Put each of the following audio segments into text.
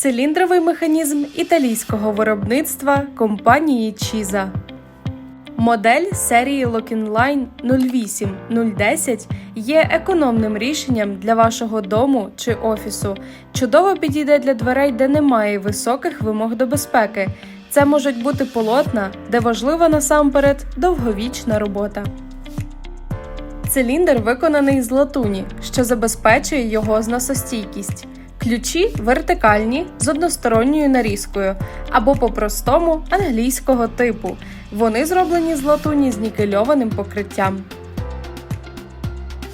Циліндровий механізм італійського виробництва компанії Чіза. Модель серії Lock-in-Line 08-010 є економним рішенням для вашого дому чи офісу. Чудово підійде для дверей, де немає високих вимог до безпеки. Це можуть бути полотна, де важлива насамперед довговічна робота. Циліндр виконаний з латуні, що забезпечує його зносостійкість. Ключі вертикальні з односторонньою нарізкою або по-простому англійського типу. Вони зроблені з латуні з нікельованим покриттям.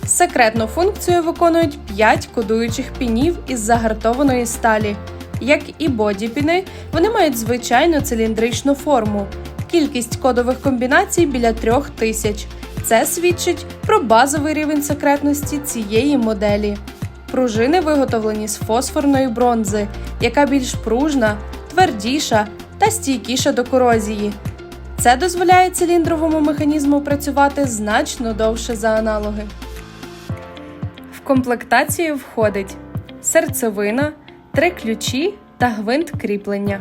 Секретну функцію виконують 5 кодуючих пінів із загартованої сталі. Як і бодіпіни, вони мають звичайну циліндричну форму. Кількість кодових комбінацій біля трьох тисяч. Це свідчить про базовий рівень секретності цієї моделі. Пружини виготовлені з фосфорної бронзи, яка більш пружна, твердіша та стійкіша до корозії. Це дозволяє циліндровому механізму працювати значно довше за аналоги. В комплектацію входить серцевина, три ключі та гвинт кріплення.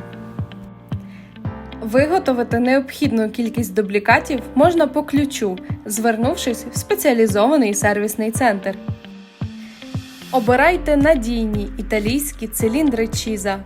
Виготовити необхідну кількість дублікатів можна по ключу, звернувшись в спеціалізований сервісний центр. Обирайте надійні італійські циліндри Чіза.